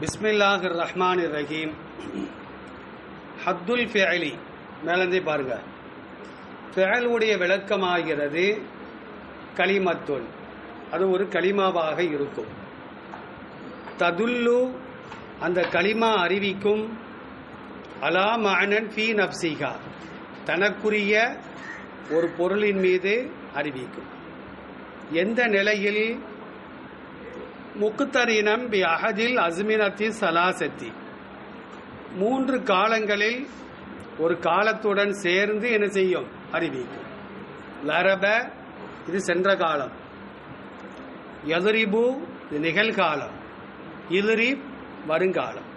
பிஸ்மில்லாஹ் ரஹ்மான் ரஹீம் ஹத்துல் ஃபெயலி மேலந்தே பாருங்க. ஃபெயலுடைய விளக்கமாகிறது கலிமத்துல் அது ஒரு கலிமாவாக இருக்கும். ததுல்லு அந்த கலிமா அறிவிக்கும் அலா மானன் ஃபீ நப்சிகா தனக்குரிய ஒரு பொருளின் மீது அறிவிக்கும். எந்த நிலையில் முக்குத்தரீனம் பி அஹதில் அஸ்மினத்தி சலாசத்தி. மூன்று காலங்களில் ஒரு காலத்துடன் சேர்ந்து என்ன செய்யும்? அறிவிக்கும். லரப இது சென்ற காலம். எதிரிபு இது நிகழ்காலம். இதிரி வருங்காலம்.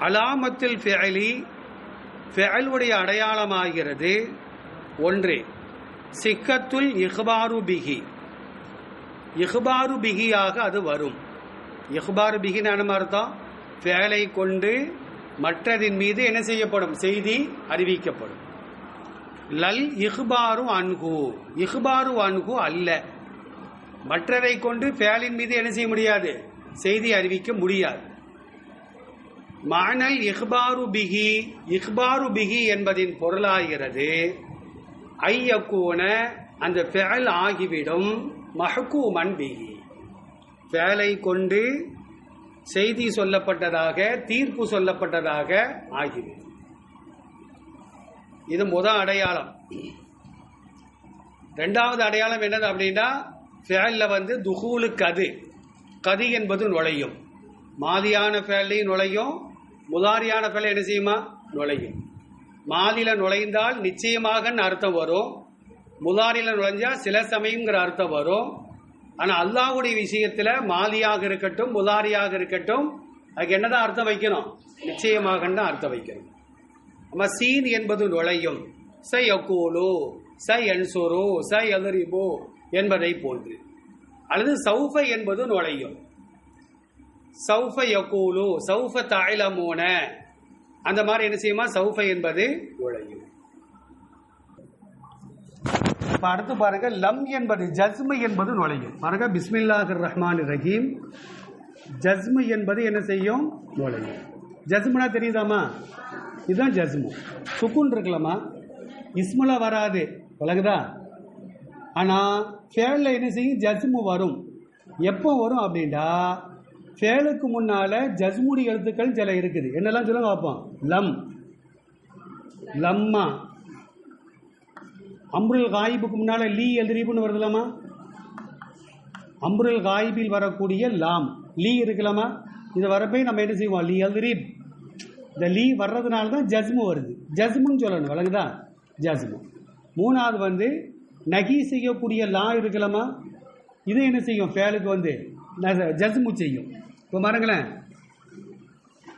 அலாமத்தில் ஃபெயலி ஃபெயலுடைய அடையாளமாகிறது ஒன்று சிக்கத்துல் இஹ்பாரு பிகி இஹ்பாரு பிகியாக அது வரும். இஹ்பாரு பிகின்னு என்ன அர்த்தம் ஃபேலை கொண்டு மற்றதின் மீது என்ன செய்யப்படும்? செய்தி அறிவிக்கப்படும். லல் இஹ்பாரு அன்கு இஹ்பாரு அன்கு அல்ல. மற்றதை கொண்டு ஃபேலின் மீது என்ன செய்ய முடியாது? செய்தி அறிவிக்க முடியாது. மானல் இஹ்பாரு பிகி இஹ்பாரு பிகி என்பதின் பொருளாகிறது. ஐயக்கூன அந்த ஃபேல் ஆகிவிடும். மஹக்கூமன் பிஹி. ஃபேலை கொண்டு செய்தி சொல்லப்பட்டதாக தீர்ப்பு சொல்லப்பட்டதாக ஆகிவிடும் இது முத அடையாளம். ரெண்டாவது அடையாளம் என்னது அப்படின்னா ஃபேலில் வந்து துகூலு கது கதி என்பது நுழையும். மாதியான ஃபேல்லையும் நுழையும். முதாரியான ஃபேல் என்ன செய்யுமா? நுழையும். மாதில நுழைந்தால் நிச்சயமாக அர்த்தம் வரும். முதாரில நுழைஞ்சா சில சமயங்கிற அர்த்தம் வரும். ஆனா அல்லாஹ்வுடைய விஷயத்துல மாலியாக இருக்கட்டும் முதாரியாக இருக்கட்டும் அதுக்கு என்னதான் அர்த்தம் வைக்கணும்? நிச்சயமாக தான் அர்த்தம் வைக்கணும். நம்ம சீன் என்பது நுழையும். ச யக்கூலு ச என்சுரு ச எதிரிபு என்பதை போன்று. அல்லது சௌஃப என்பது நுழையும். சௌஃப யக்கூலு சௌஃப தாயிலமோன அந்த மாதிரி என்ன செய்யுமா? சௌஃப என்பது நுழையும். இப்ப அடுத்து பாருங்க. லம் என்பது ஜஸ்மு என்பது நுழையும். பாருங்க பிஸ்மில்லாஹிர் ரஹ்மான் ரஹீம். ஜஸ்மு என்பது என்ன செய்யும்? நுழையும். ஜஸ்முனா தெரியுதாமா இதுதான் ஜஸ்மு. சுக்குன் இருக்கலாமா இஸ்முல வராது. விளங்குதா ஆனால் ஃபேலில் என்ன செய்யும்? ஜஸ்மு வரும். எப்போ வரும் அப்படின்னா ஃபேலுக்கு முன்னால ஜஸ்முடி எழுத்துக்கள் சில இருக்குது. என்னெல்லாம் சொல்லுங்க பார்ப்போம். லம். லம்மா. அம்ருல் காயிபுக்கு முன்னால் லீ எதிரிப்புன்னு வருதுலாமா? அம்ருல் காயிபில் வரக்கூடிய லாம். லீ இருக்கலாமா? இது வரப்பே நம்ம என்ன செய்வோம்? லீ எதிரிப். இந்த லீ வர்றதுனால தான் ஜஸ்மு வருது. ஜஸ்முன்னு சொல்லணும். வழங்குதா ஜஸ்மு. மூணாவது வந்து நகி செய்யக்கூடிய லா இருக்கலாமா? இது என்ன செய்யும்? ஃபேலுக்கு வந்து ஜஸ்மு செய்யும். இப்போ பாருங்களேன்.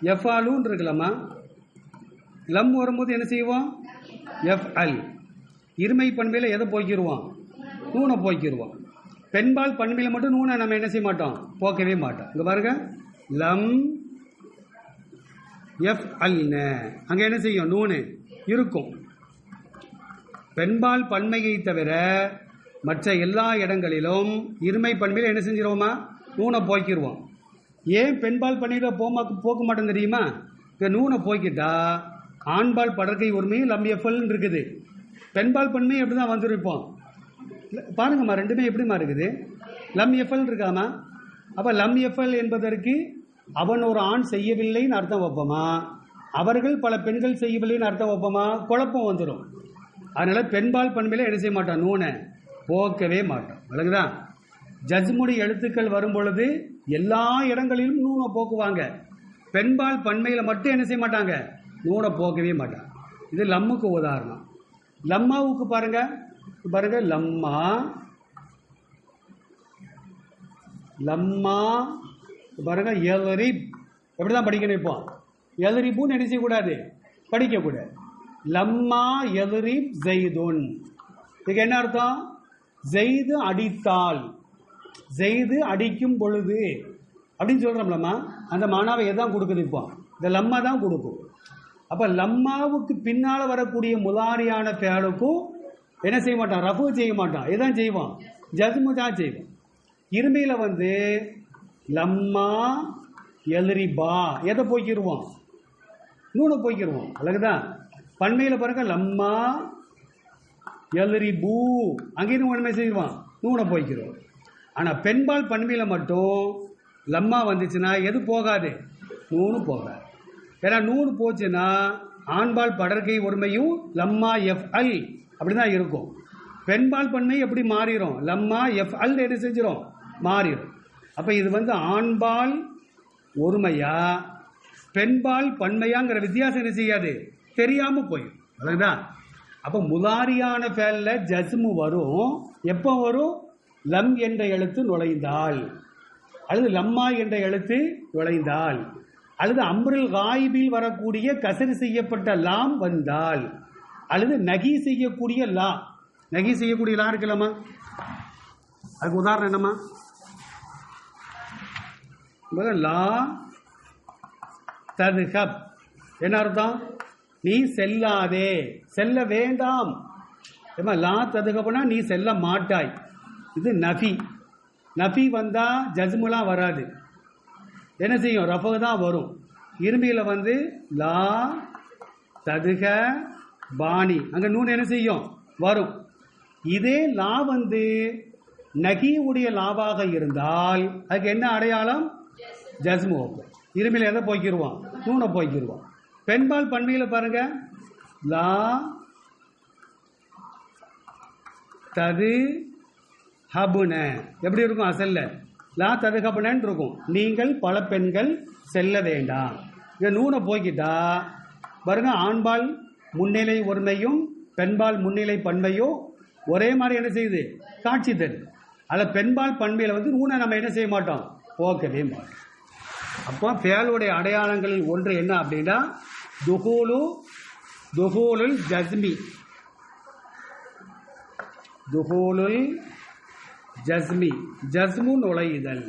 எஃப்ஆலுன்னு இருக்கலாமா? லம் வரும்போது என்ன செய்வோம்? எஃப் அல். இருமை பண்பையில் எதை போய்க்கிருவோம் நூனை போய்க்கிருவோம் பெண்பால் பண்பையில் மட்டும் நூனை நம்ம என்ன செய்ய மாட்டோம்? போக்கவே மாட்டோம். இங்கே பாருங்க. லம் எஃப் அல்ன அங்கே என்ன செய்யும்? நூனு இருக்கும். பெண்பால் பன்மையை தவிர மற்ற எல்லா இடங்களிலும் இருமை பண்பையில் என்ன செஞ்சிருவோமா? நூனை போய்க்கிருவோம் ஏன் பெண்பால் பன்மையில போமா போக்க மாட்டோம் தெரியுமா? இப்போ நூனை போய்க்கிட்டா ஆண்பால் படற்கை உரிமையும் லம் எஃப்எல்னு இருக்குது. பெண்பால் பன்மை எப்படி தான் வந்துருப்போம் பாருங்கம்மா ரெண்டுமே எப்படிம்மா இருக்குது? லம் எஃப்எல் இருக்காமா? அப்போ லம் எஃப்எல் என்பதற்கு அவன் ஒரு ஆண் செய்யவில்லைன்னு அர்த்தம் வைப்போமா? அவர்கள் பல பெண்கள் செய்யவில்லைன்னு அர்த்தம் வைப்போமா? குழப்பம் வந்துடும் அதனால் பெண்பால் பண்பையில் என்ன செய்ய மாட்டான்? நூனை போக்கவே மாட்டோம் விளங்குதா? ஜஜ்முடி எழுத்துக்கள் வரும் பொழுது எல்லா இடங்களிலும் நூனை போக்குவாங்க. பெண்பால் பன்மையில் மட்டும் என்ன செய்ய மாட்டாங்க? நூனை போக்கவே மாட்டாங்க இது லம்முக்கு உதாரணம். லம்மாவுக்கு பாருங்க. பாருங்க லம்மா. லம்மா பாருங்க எலரிப் எப்படி தான் படிக்கணும் இப்போ? எலரிப்புன்னு என்ன செய்யக்கூடாது? படிக்கக்கூடாது. லம்மா எலரிப் ஜெய்துன். இதுக்கு என்ன அர்த்தம்? ஜெய்து அடித்தால். ஜெய்து அடிக்கும் பொழுது. அப்படின்னு சொல்கிறோம்லம்மா அந்த மாணாவை எதான் கொடுக்குது இப்போ? இந்த லம்மா தான் கொடுக்கும். அப்போ லம்மாவுக்கு பின்னால் வரக்கூடிய முதாரியான ஃபேலுக்கும் என்ன செய்ய மாட்டான்? ரஃபு செய்ய மாட்டான். இதான் செய்வான்? ஜஸ்மு தான் செய்வான். இருமையில் வந்து லம்மா எதிரி பா எதை போய்க்கிடுவான் நூனை போய்க்கிருவோம் அழகுதான் பண்மையில் பாருங்க லம்மா எதிரி பூ அங்கேயும் ஒன்றுமே செய்வான்? நூனை போய்க்கிறோம் ஆனால் பெண்பால் பண்மையில் மட்டும் லம்மா வந்துச்சுன்னா எது போகாது? நூனு போகாது. ஏன்னா நூறு போச்சுன்னா ஆண்பால் படர்கை ஒருமையும் லம்மா எஃப் அல். அப்படி தான் இருக்கும். பெண்பால் பன்மை எப்படி மாறிடும் லம்மா எஃப் அல் என்ன செஞ்சிடும் மாறிடும் அப்போ இது வந்து ஆண்பால் ஒருமையா பெண்பால் பன்மையாங்கிற வித்தியாசம் என்ன செய்யாது? தெரியாமல் போயிடும். அதுதான் அப்போ முதாரியான ஃபேலில் ஜஸ்மு வரும். எப்போ வரும்? லம் என்ற எழுத்து நுழைந்தால். அல்லது லம்மா என்ற எழுத்து நுழைந்தால். அல்லது அம்ரில் காயிபில் வரக்கூடிய கசரு செய்யப்பட்ட லாம் வந்தால் அல்லது நகி செய்யக்கூடிய லா. நகி செய்யக்கூடிய லா இருக்கலாமா அதுக்கு உதாரணம் என்னம்மா? லா ததுகப் என்ன அர்த்தம்? நீ செல்லாதே. செல்ல வேண்டாம். ஏமா லா ததுகப்னா நீ செல்ல மாட்டாய். இது நஃபி. நஃபி வந்தால் ஜஸ்முலாம் வராது. என்ன செய்யும்? ரஃபகு தான் வரும். இரும்பியில் வந்து லா ததுக பாணி. அங்கே நூன் என்ன செய்யும்? வரும். இதே லா வந்து நகியுடைய லாவாக இருந்தால் அதுக்கு என்ன அடையாளம்? ஜஸ்மு வைப்போம் இருமையில் எதை போய்க்கிடுவான் நூனை போய்க்கிருவான் பெண்பால் பன்மையில் பாருங்க. லா தது ஹபுன. எப்படி இருக்கும்? அசல்ல. லா தது இருக்கும். நீங்கள் பல பெண்கள் செல்ல வேண்டாம். இந்த நூனை போய்கிட்டா பாருங்க ஆண்பால் முன்னிலை ஒருமையும் பெண்பால் முன்னிலை பன்மையும் ஒரே மாதிரி என்ன செய்யுது? காட்சி தருது. அதில் பெண்பால் பண்மையில் வந்து நூனை நம்ம என்ன செய்ய மாட்டோம்? போக்கவே மாட்டோம். அப்போ ஃபேலுடைய அடையாளங்களில் ஒன்று என்ன அப்படின்னா துகூலு துகூலுல் ஜஸ்மி. துகூலுல் ஜஸ்மி ஜஸ்மு நுழையுதல்.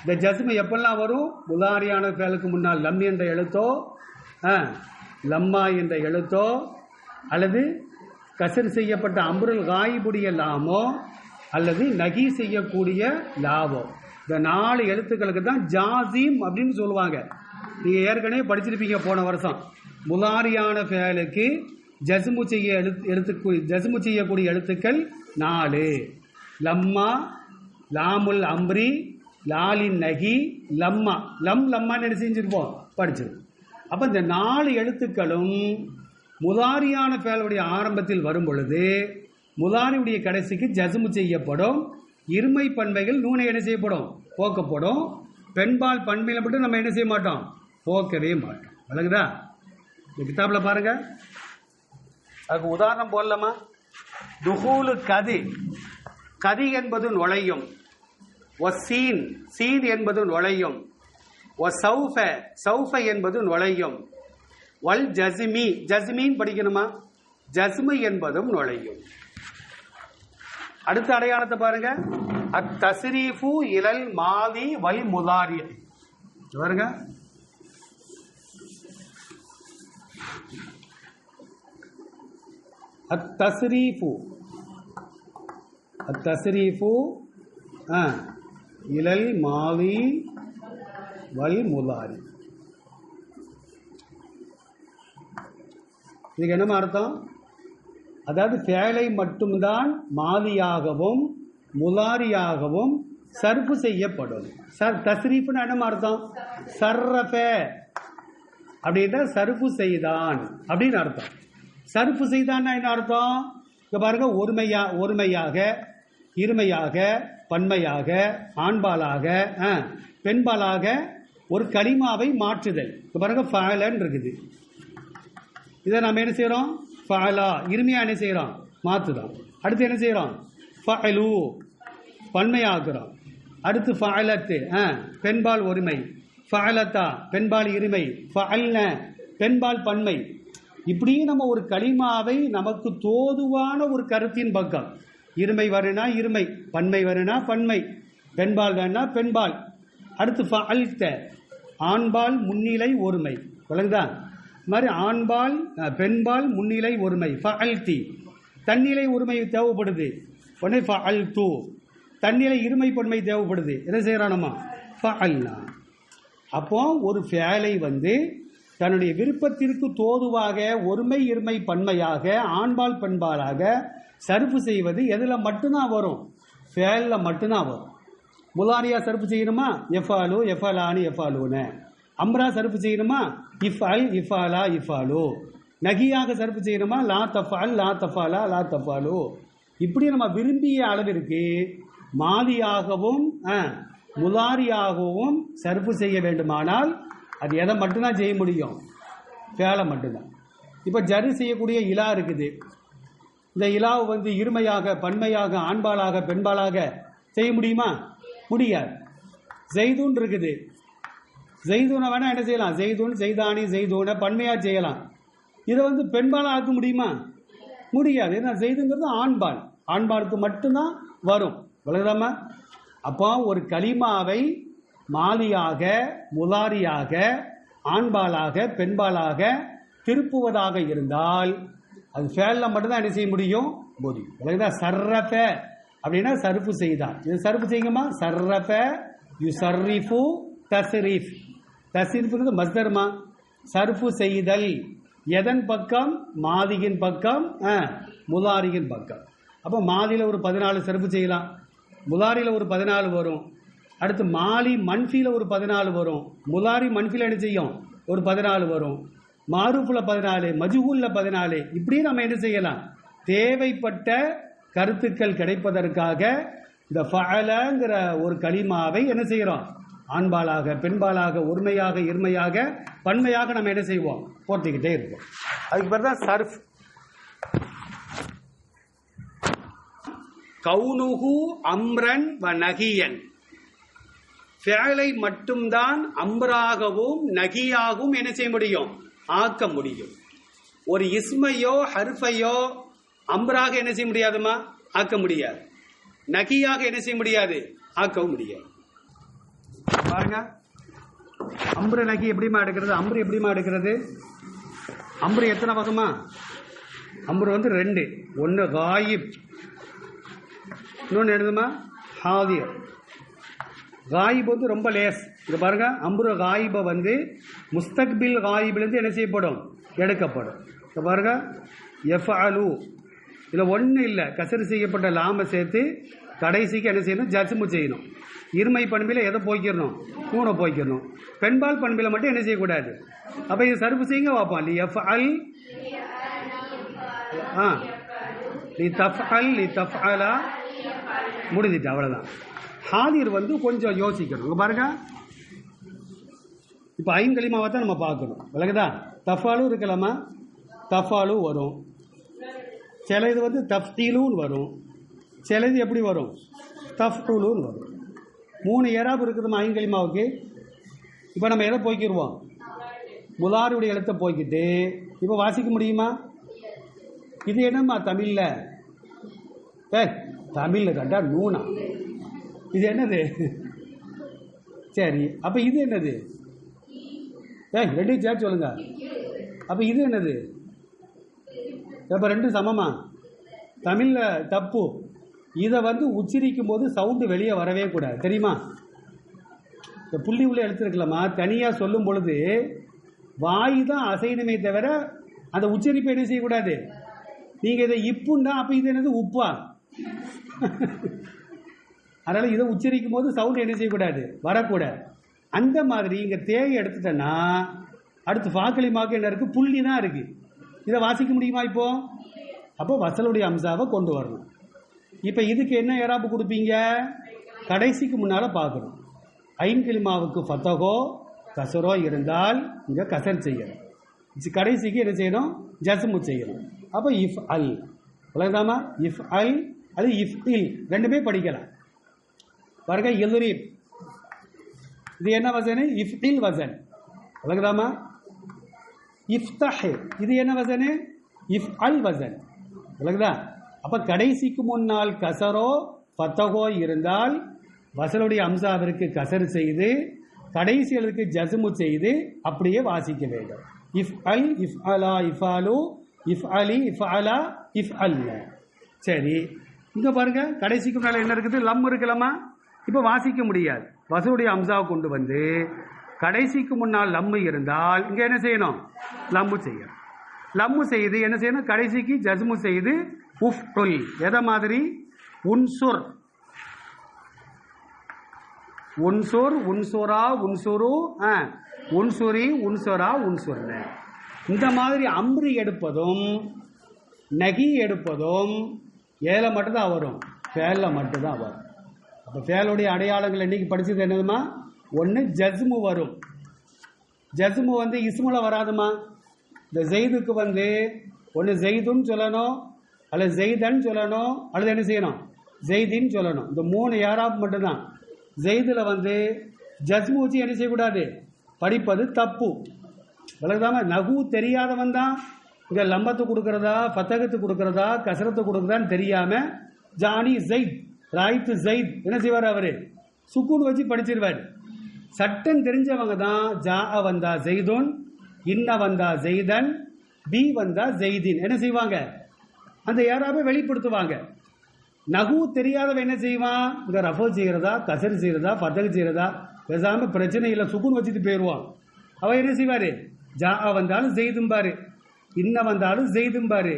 இந்த ஜஸ்மு எப்பெல்லாம் வரும்? முதாரியான ஃபேலுக்கு முன்னால் லம் என்ற எழுத்தோ லம்மா என்ற எழுத்தோ அல்லது கசர் செய்யப்பட்ட அம்ருல் காயிபுடைய லாமோ அல்லது நகி செய்யக்கூடிய லாவோ. இந்த நாலு எழுத்துக்களுக்கு தான் ஜாசிம் அப்படின்னு சொல்லுவாங்க. நீங்கள் ஏற்கனவே படிச்சிருப்பீங்க போன வருஷம். முலாரியான ஃபேலுக்கு ஜஸ்மு செய்ய எழுத்து எழுத்து ஜஸ்மு செய்யக்கூடிய எழுத்துக்கள் நாலு. லம்மா லாமுல் அம்ரி லாலின் நகி லம்மா. லம் லம்மான்னு என்ன செஞ்சிருப்போம்? படிச்சிருக்கோம் அப்போ இந்த நாலு எழுத்துக்களும் முதாரியான ஃபேலுடைய ஆரம்பத்தில் வரும் பொழுது முதாரியுடைய கடைசிக்கு ஜஸ்மு செய்யப்படும். இருமை பன்மைகள் நூனை என்ன செய்யப்படும்? போக்கப்படும். பெண்பால் பண்பையில் மட்டும் நம்ம என்ன செய்ய மாட்டோம்? போக்கவே மாட்டோம். விளங்குதா இந்த கிதாபில் பாருங்க. அதுக்கு உதாரணம் போடலாமா? துகூலு கதி. கதி என்பது நுழையும். ஒ சீன் சீன் என்பது நுழையும். ஒ சௌஃப சௌஃப என்பது நுழையும். வல் ஜஸ்மி ஜஸ்மீன் படிக்கணுமா? ஜஸ்மு என்பதும் நுழையும். அடுத்த அடையாளத்தை பாருங்க. அத் தஸ்ரீஃபு இலல் மாதி வல் முதாரி. பாருங்க. அத் தஸ்ரீஃபு ஆ இலல் மாவி வல் முலாரி இதுக்கு என்னமா அர்த்தம்? அதாவது ஃபேலை மட்டும்தான் மாதியாகவும் முலாரியாகவும் சர்ப்பு செய்யப்படும். சர் தஸ்ரீஃப்னு என்ன அர்த்தம்? சர்ரஃப. அப்படின்னா சர்ப்பு செய்தான் அப்படின்னு அர்த்தம். சர்ப்பு செய்தான்னா என்ன அர்த்தம்? இப்போ பாருங்க ஒருமையா ஒருமையாக இருமையாக பன்மையாக ஆண்பாலாக ஆ, பெண்பாலாக ஒரு கலிமாவை மாற்றுதல். இப்போ பாருங்க ஃபேலன் இருக்குது இதை நம்ம என்ன செய்கிறோம் ஃபாலா இருமையாக என்ன செய்கிறோம் மாற்றுறோம் அடுத்து என்ன செய்கிறோம் ஃபஅலு. பன்மையாக்குறோம். அடுத்து ஃபாலத்து ஆ பெண்பால் ஒருமை. ஃபாலத்தா பெண்பால் இருமை. ஃபஅல்ன பெண்பால் பன்மை. இப்படியும் நம்ம ஒரு களிமாவை நமக்கு தோதுவான ஒரு கருத்தின் பக்கம். இருமை வருனா இருமை பன்மை வருனா பன்மை. பெண்பால் வேணா பெண்பால். அடுத்து ஃபஅல்த ஆண்பால் முன்னிலை ஒருமை. விளங்குதா? இது மாதிரி ஆண்பால் பெண்பால் முன்னிலை ஒருமை. ஃப அல்தி தன்னிலை ஒருமை தேவைப்படுது. உடனே ஃப ஃபஅல்து தன்னிலை இருமை பன்மை தேவைப்படுது. என்ன செய்கிறோம் நம்ம? ஃபஅல்னா. அப்போ ஒரு ஃபேலை வந்து தன்னுடைய விருப்பத்திற்கு தோதுவாக ஒருமை இருமை பன்மையாக ஆண்பால் பண்பாலாக சருப்பு செய்வது எதில் மட்டும்தான் வரும்? ஃபேலில் மட்டும்தான் வரும். முலாரியா சருப்பு செய்யணுமா? எஃபாலு எஃபாலானு எஃபாலுன்னு. அம்ரா சருப்பு செய்யணுமா? இஃப் அல் இஃபாலா இஃபாலு. நகியாக சருப்பு செய்யணுமா? லா தஃபால் லா தஃபாலா லா தஃபாலு. இப்படி நம்ம விரும்பிய அளவிற்கு மாதியாகவும் முலாரியாகவும் சருப்பு செய்ய வேண்டுமானால் அது எதை மட்டும்தான் செய்ய முடியும்? வேலை மட்டும்தான். இப்போ ஜரி செய்யக்கூடிய இலா இருக்குது. இந்த இலாவு வந்து இருமையாக பன்மையாக ஆண்பாலாக பெண்பாலாக செய்ய முடியுமா? முடியாது. ஜெய்தூன் இருக்குது. ஜெய்தூனை வேணால் என்ன செய்யலாம்? ஜெய்தூன் ஜெய்தானி ஜெய்தூனை பன்மையாக செய்யலாம். இதை வந்து பெண்பாலாக ஆக்க முடியுமா? முடியாது. ஏன்னா ஜெய்துங்கிறது ஆண்பால். ஆண்பாலுக்கு மட்டும்தான் வரும். விளங்குதாமா அப்போ ஒரு கலிமாவை மாலியாக முலாரியாக ஆண்பாலாக பெண்பாலாக திருப்புவதாக இருந்தால் அது ஃபேலில் மட்டும்தான் என்ன செய்ய முடியும்? முடியும். விளங்குதா சர்ரஃப அப்படின்னா சருப்பு செய்தான் இது சருப்பு செய்யுங்கம்மா சர்ரஃப யு சர்ரிஃபு தசரீஃப் தஸ்ரீஃப்ங்கிறது மஸ்தர்மா. சர்ஃபு செய்தல். எதன் பக்கம்? மாதியின் பக்கம் ஆ, முலாரியின் பக்கம். அப்போ மாதியில் ஒரு பதினாலு சருப்பு செய்யலாம். முலாரியில் ஒரு பதினாலு வரும். அடுத்து மாலி மன்ஃபியில் ஒரு பதினாலு வரும். முலாரி மன்ஃபியில் என்ன செய்யும்? ஒரு பதினாலு வரும். மாரூஃபில் பதினாலு மஜ்ஹூலில் பதினாலு. இப்படி நம்ம என்ன செய்யலாம்? தேவைப்பட்ட கருத்துக்கள் கிடைப்பதற்காக இந்த ஃபஅலங்கிற ஒரு கலிமாவை என்ன செய்கிறோம் ஆண்பாலாக பெண்பாலாக ஒருமையாக இருமையாக பன்மையாக நம்ம என்ன செய்வோம்? போர்த்திக்கிட்டே இருப்போம். அதுக்கு பேர் தான் சர்ஃப். கவுனுகு அம்ரன் வ நகியன். ஃபேலை மட்டும்தான் அம்ராகவும் நகியாகவும் என்ன செய்ய முடியும்? ஆக்க முடியும். ஒரு இஸ்மையோ ஹர்ஃபையோ அம்பராக என்ன செய்ய முடியாதுமா? ஆக்க முடியாது. நகியாக என்ன செய்ய முடியாது? ஆக்கவும் முடியாது. பாருங்க. அம்ரு நகி எப்படிமா எடுக்கிறது? அம்புரு எப்படிமா எடுக்கிறது? அம்புரு எத்தனை வகமா அம்ரு வந்து ரெண்டு. ஒன்று காயிப். இன்னொன்று எழுதுமா ஹாதியர் காயிப் வந்து ரொம்ப லேஸ். இது பாருங்க அம்ரு காயிபை வந்து முஸ்தக்பில் காயிப்லேருந்து என்ன செய்யப்படும்? எடுக்கப்படும். இது பாருங்க எஃப் அலு இதில் ஒன்றும் இல்லை. கசரி செய்யப்பட்ட லாமை சேர்த்து கடைசிக்கு என்ன செய்யணும்? ஜஜ்மு செய்யணும். இருமை பண்பில் எதை போய்க்கிறணும் மூணை போய்க்கிறணும் பெண்பால் பண்பில் மட்டும் என்ன செய்யக்கூடாது? அப்போ இது சர்வு செய்யுங்க பார்ப்போம். லி எஃப் அல் ஆ. லி தஃப் அல் லி தஃப் அலா முடிஞ்சிட்டு அவ்வளோதான் ஹாதிர் வந்து கொஞ்சம் யோசிக்கணும். இங்க பாருங்க. இப்போ ஐங்கலிமாவை தான் நம்ம பார்க்கணும். விளக்குதா? தஃபாலும் இருக்கலாமா? தஃபாலும் வரும். சில இது வந்து தஃப்தீலுன்னு வரும். சில இது எப்படி வரும்? தஃப்டூலுன்னு வரும். மூணு ஏராப் இருக்குதுமா ஐங்கலிமாவுக்கு இப்போ நம்ம எதை போய்க்கிடுவோம் முலாருடைய எழுத்தை போய்க்கிட்டு இப்போ வாசிக்க முடியுமா? இது என்னம்மா தமிழில்? ஏ தமிழில் கண்டா நூனா? இது என்னது? சரி அப்போ இது என்னது? ஏய் ரெண்டையும் சேர்த்து சொல்லுங்க. அப்போ இது என்னது? அப்போ ரெண்டும் சமமா? தமிழில் தப்பு. இதை வந்து உச்சரிக்கும் போது சவுண்டு வெளியே வரவே கூடாது. தெரியுமா? இந்த புள்ளி உள்ளே எடுத்துருக்கலாமா? தனியாக சொல்லும் பொழுது வாய் தான் அசைனுமே தவிர அந்த உச்சரிப்பை என்ன செய்யக்கூடாது? நீங்கள் இதை இப்புன்னா அப்போ இது என்னது? உப்பா? அதனால் இதை உச்சரிக்கும் போது சவுண்ட் என்ன செய்யக்கூடாது? வரக்கூடாது அந்த மாதிரி இங்கே தேயை எடுத்துட்டேன்னா அடுத்து ஃபாக்களிமாக்கு என்ன இருக்குது புள்ளி தான் இருக்குது இதை வாசிக்க முடியுமா இப்போ? அப்போ வசலுடைய அம்சாவை கொண்டு வரணும். இப்போ இதுக்கு என்ன ஏறாப்பு கொடுப்பீங்க? கடைசிக்கு முன்னால் பார்க்கணும். ஐன்கிளிமாவுக்கு ஃபத்தகோ கசரோ இருந்தால் இங்கே கசர் செய்யணும். கடைசிக்கு என்ன செய்யணும்? ஜஸ்மு செய்யணும். அப்போ இஃப் அல். விளங்குதாமா இஃப் அல் அது இஃப் இல். ரெண்டுமே படிக்கலாம். பாருங்க எலுரீப் இது என்ன வசனு? இஃப் இல் வசன். விளங்குதாமா இஃப்தஹ் இது என்ன வசனு? இஃப் அல் வசன். விளங்குதா அப்போ கடைசிக்கு முன்னால் கசரோ ஃபத்தகோ இருந்தால் வசலுடைய அம்சாவிற்கு கசர் செய்து கடைசி எழுதுக்கு ஜசுமு செய்து அப்படியே வாசிக்க வேண்டும். இஃப் அல் இஃப் அலா இஃப் அலு இஃப் அலி இஃப் அலா இஃப் அல்ல சரி. இங்கே பாருங்க கடைசிக்கு முன்னால் என்ன இருக்குது? லம் இருக்கலாமா இப்போ வாசிக்க முடியாது. வசலுடைய அம்சாவை கொண்டு வந்து கடைசிக்கு முன்னால் லம்மு இருந்தால் இங்கே என்ன செய்யணும்? லம்மு செய்யணும். லம்மு செய்து என்ன செய்யணும்? கடைசிக்கு ஜஸ்மு செய்து உஃப் டொல் எதை மாதிரி? உன்சுர். உன்சுர் உன்சுரா உன்சுரு ஆ, உன்சுரி உன்சுரா உன்சுர்னு. இந்த மாதிரி அம்ரி எடுப்பதும் நகி எடுப்பதும் ஏல மட்டும்தான் வரும். ஃபேலில் மட்டும்தான் வரும். அப்போ ஃபேலுடைய அடையாளங்கள் இன்றைக்கி படிச்சது என்னதுமா? ஒன்று ஜஸ்மு வரும். ஜஸ்மு வந்து இஸ்முல வராதுமா? இந்த ஜெய்துக்கு வந்து ஒன்று ஜெய்துன்னு சொல்லணும் அல்லது ஜெய்தன் சொல்லணும் அல்லது என்ன செய்யணும்? ஜெய்தின்னு சொல்லணும். இந்த மூணு யாராப் மட்டும்தான். ஜெய்தில் வந்து ஜஸ்மு வச்சு என்ன செய்யக்கூடாது? படிப்பது தப்பு. விளக்குதாம நகு தெரியாதவன் தான். இங்கே லம்பத்து கொடுக்குறதா ஃபத்தகத்து கொடுக்குறதா கசரத்து கொடுக்குறதான்னு தெரியாமல் ஜானி ஜெயித் ராய்த்து ஜெயித் என்ன செய்வார் அவர்? சுக்கூன் வச்சு படிச்சிருவார். சட்டம் தெரிஞ்சவங்க தான் ஜா வந்தா ஜெய்தோன் இன்ன வந்தா ஜெய்தன் பி வந்தா ஜெய்தின். என்ன செய்வாங்க? அந்த யாராவே வெளிப்படுத்துவாங்க. நகு தெரியாதவன் என்ன செய்வான்? இந்த ரஃபோ செய்கிறதா கசர் செய்கிறதா ஃபத்தகு செய்கிறதா பேசாமல் பிரச்சனை இல்லை சுக்குன் வச்சுட்டு போயிடுவான் அவன் என்ன செய்வார்? ஜா வந்தாலும் ஜெய்தும்பார். இன்ன வந்தாலும் ஜெய்தும்பார்.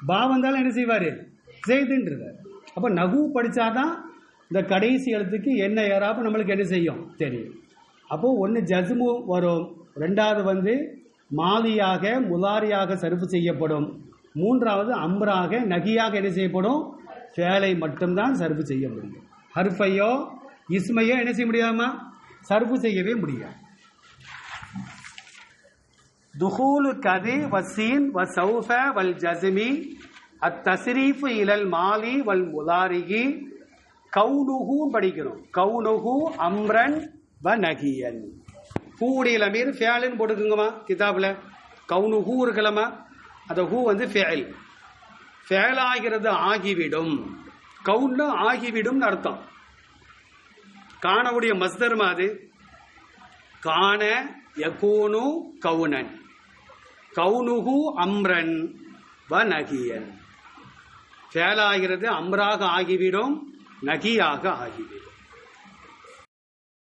பா வந்தாலும் என்ன செய்வார்? ஜெய்துன்றார் அப்போ நகு படித்தாதான் இந்த கடைசி எழுத்துக்கு என்ன ஏறாப்ப நம்மளுக்கு என்ன செய்யும்? தெரியும். அப்போது ஒன்று ஜஸ்மு வரும். ரெண்டாவது வந்து மாலியாக முலாரியாக சருப்பு செய்யப்படும். மூன்றாவது அம்ராக நகியாக என்ன செய்யப்படும்? சேலை மட்டும்தான் சர்வு செய்ய முடியும். ஹர்ஃபையோ இஸ்மையோ என்ன செய்ய முடியாமா சர்வு செய்யவே முடியாது. துஹூலு கதி வசீன் வ சௌஃப வல் ஜஸ்மி அத்தசிரீஃபு இலல் மாலி வல் முலாரிகி கவுனுஹு படிக்கிறோம். கவுனுகு அம்ரன் வ நகியன். ஹூடியில் லமீர் ஃபேலுன்னு போட்டுக்குங்கம்மா கிதாபில். கவுனுஹு இருக்கலம்மா. அந்த ஹூ வந்து ஃபேல். ஃபேலாகிறது ஆகிவிடும். கவுன்னு ஆகிவிடும் அர்த்தம். காணவுடைய மஸ்தர்மா அது? காண யகூனு கவுனன். கவுனுகு அம்ரன் வ நகியன். ஃபேலாகிறது அம்ராக ஆகிவிடும் நகியாக ஆகிவிடும்.